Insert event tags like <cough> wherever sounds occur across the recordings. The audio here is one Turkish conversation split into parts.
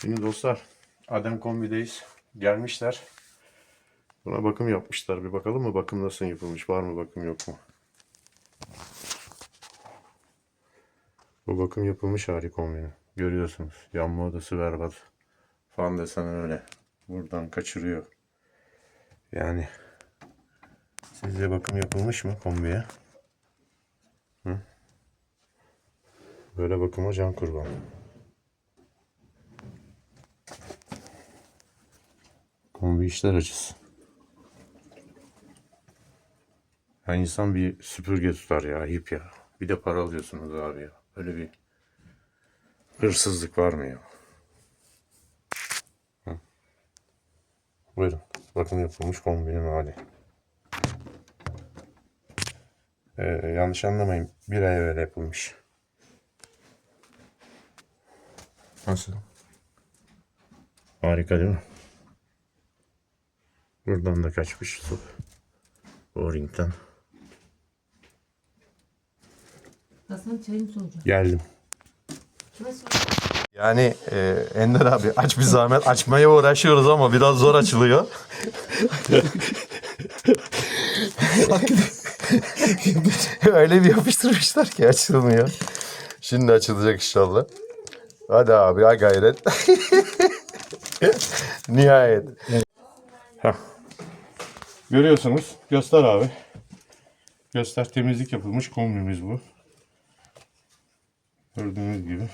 Şimdi dostlar Adem kombideyiz. Gelmişler. Buna bakım yapmışlar. Bir bakalım mı bakım nasıl yapılmış? Var mı bakım yok mu? Bu bakım yapılmış hali kombinin. Görüyorsunuz. Yanma odası berbat. Fan desen öyle. Buradan kaçırıyor. Yani sizce bakım yapılmış mı kombiye? Hı? Böyle bakıma can kurban. Kombi işler acısı. Ya insan bir süpürge tutar ya ayıp ya. Bir de para alıyorsunuz abi ya. Öyle bir hırsızlık var mı ya? Hı. Buyurun. Bakım yapılmış kombinin hali. Ee, yanlış anlamayın. Bir ay evvel yapılmış. Nasıl? Harika değil mi? Buradan da kaçmış su. O ringden. Hasan çayını soracağım. Geldim. Kime soracağım? Yani e, Ender abi aç bir zahmet. Açmaya uğraşıyoruz ama biraz zor açılıyor. <laughs> Öyle bir yapıştırmışlar ki açılmıyor. Şimdi açılacak inşallah. Hadi abi ha gayret. <laughs> Nihayet. Heh. Görüyorsunuz. Göster abi. Göster temizlik yapılmış kombimiz bu. Gördüğünüz gibi.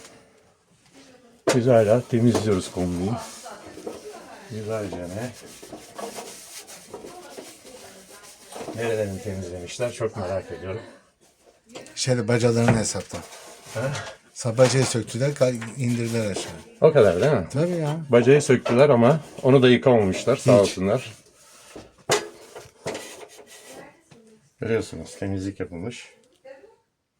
Biz hala temizliyoruz kombiyi. Güzelce ne? Nerelerini temizlemişler çok merak ediyorum. Şeyde bacalarını hesapta. Sabacayı söktüler, indirdiler aşağı. O kadar değil mi? Tabii ya. Bacayı söktüler ama onu da yıkamamışlar sağ olsunlar. Görüyorsunuz temizlik yapılmış.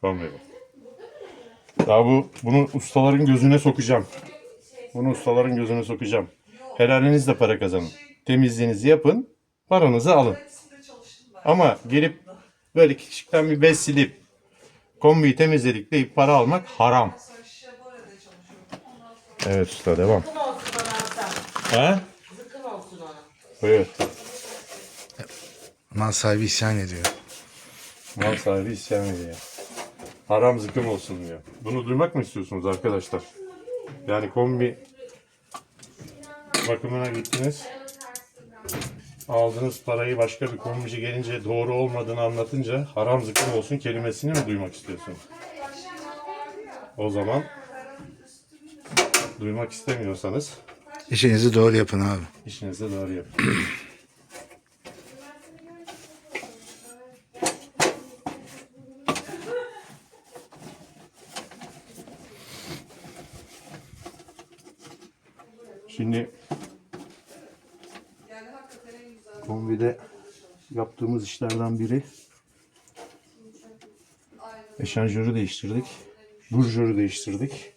Kombi bu. Daha bu bunu ustaların gözüne sokacağım. Bunu ustaların gözüne sokacağım. Helalinizle para kazanın. Temizliğinizi yapın, paranızı alın. Ama gelip böyle küçükten bir bez silip kombiyi temizledik deyip para almak haram. Evet usta devam. Ha? Zıkkım olsun ona. Buyur. Mal sahibi isyan ediyor. Mal sahibi isyan ediyor. Haram zıkkım olsun diyor. Bunu duymak mı istiyorsunuz arkadaşlar? Yani kombi bakımına gittiniz. Aldığınız parayı başka bir kombici gelince doğru olmadığını anlatınca haram zıkkım olsun kelimesini mi duymak istiyorsun? O zaman duymak istemiyorsanız İşinizi doğru yapın abi. işinizi doğru yapın. <clears throat> Şimdi kombide yaptığımız işlerden biri eşanjörü değiştirdik. Burjörü değiştirdik.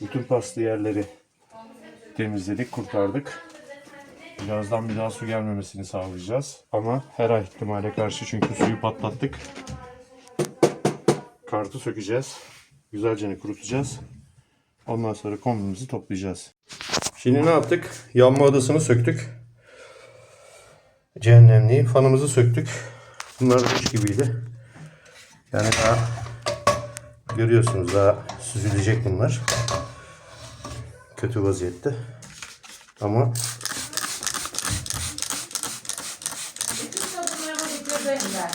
Bütün paslı yerleri temizledik, kurtardık. Birazdan bir daha su gelmemesini sağlayacağız. Ama her ihtimale karşı çünkü suyu patlattık. Kartı sökeceğiz. Güzelce kurutacağız. Ondan sonra kombimizi toplayacağız. Şimdi ne yaptık? Yanma odasını söktük. Cehennemliği fanımızı söktük. Bunlar uç gibiydi. Yani daha görüyorsunuz daha süzülecek bunlar. Kötü vaziyette. Ama Bütün kadınlarıma getirdiler.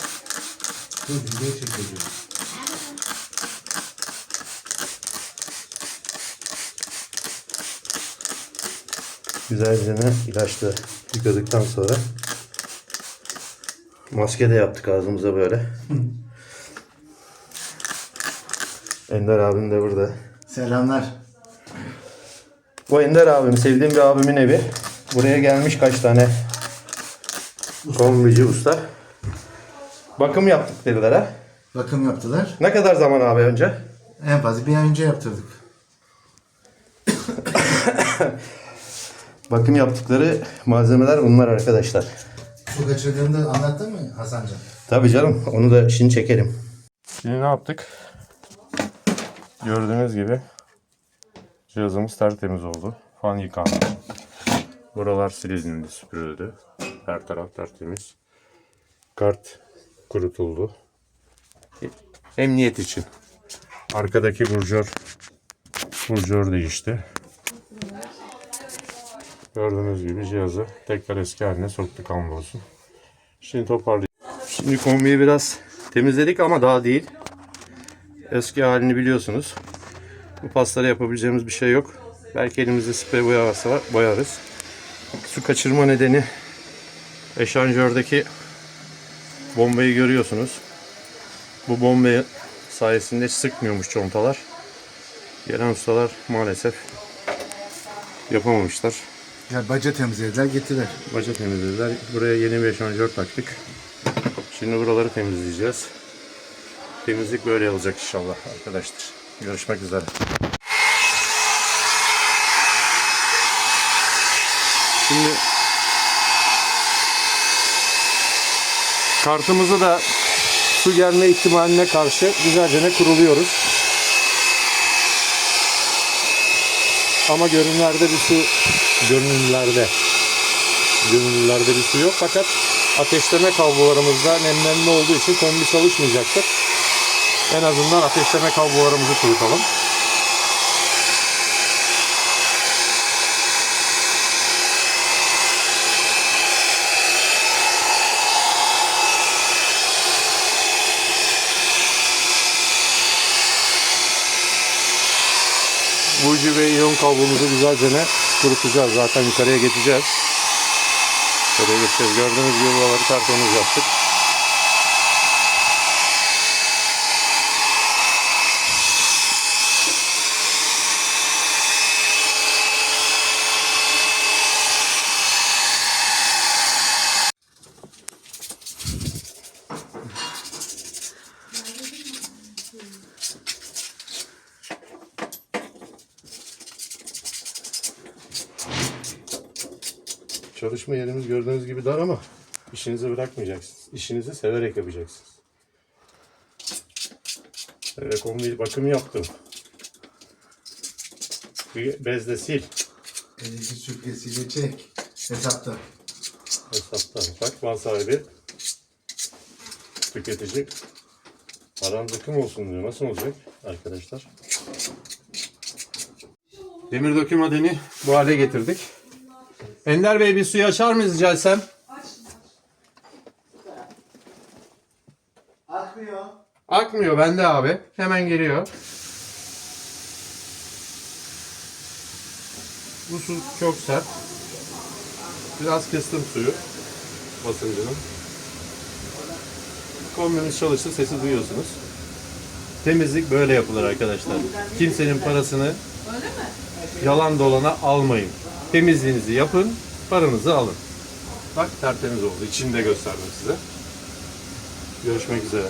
Güzelce ilaçla yıkadıktan sonra maske de yaptık ağzımıza böyle. <laughs> Ender abim de burada. Selamlar. Bu Ender abim, sevdiğim bir abimin evi. Buraya gelmiş kaç tane kombici usta. Bakım yaptık dediler ha. Bakım yaptılar. Ne kadar zaman abi önce? En fazla bir ay önce yaptırdık. <coughs> Bakım yaptıkları malzemeler bunlar arkadaşlar. Su kaçırdığında anlattın mı Hasancan? Tabii canım onu da şimdi çekelim. Şimdi ne yaptık? Gördüğünüz gibi cihazımız tertemiz oldu. Fan yıkandı. Buralar silindi, süpürüldü. Her taraf tertemiz. Kart kurutuldu. Emniyet için. Arkadaki burjör burjör değişti. Gördüğünüz gibi cihazı tekrar eski haline soktuk hamdolsun. Şimdi toparlayalım. Şimdi kombiyi biraz temizledik ama daha değil. Eski halini biliyorsunuz. Bu paslara yapabileceğimiz bir şey yok. Belki elimizde sprey boya varsa boyarız. Su kaçırma nedeni eşanjördeki bombayı görüyorsunuz. Bu bombayı sayesinde sıkmıyormuş contalar. Gelen ustalar maalesef yapamamışlar. Ya baca temizlediler gittiler. Baca temizlediler. Buraya yeni bir eşanjör taktık. Şimdi buraları temizleyeceğiz. Temizlik böyle olacak inşallah arkadaşlar. Görüşmek üzere. Şimdi kartımızı da su gelme ihtimaline karşı güzelce ne kuruluyoruz. Ama görünümlerde bir su görünümlerde görünümlerde bir su yok fakat ateşleme kablolarımızda nemlenme olduğu için kombi çalışmayacaktır. En azından ateşleme kablolarımızı kurutalım. Buji ve iyon kablomuzu güzelce ne kurutacağız. Zaten yukarıya geçeceğiz. Yukarıya geçeceğiz. Gördüğünüz gibi buraları tertemiz yaptık. Çalışma yerimiz gördüğünüz gibi dar ama işinizi bırakmayacaksınız. İşinizi severek yapacaksınız. Evet, kombi bakım yaptım. Bir bezle sil. Elini süpürgesiyle çek. Hesapta. Hesaptan bak mal sahibi tüketici paran döküm olsun diyor. Nasıl olacak arkadaşlar? Demir döküm madeni bu hale getirdik. Ender Bey bir suyu açar mıyız rica etsem? Akmıyor. Akmıyor bende abi. Hemen geliyor. Bu su çok sert. Biraz kıstım suyu. Basıncının. Kombimiz çalıştı. Sesi duyuyorsunuz. Temizlik böyle yapılır arkadaşlar. Kimsenin parasını yalan dolana almayın. Temizliğinizi yapın. Paranızı alın. Bak tertemiz oldu. İçini de gösterdim size. Görüşmek üzere.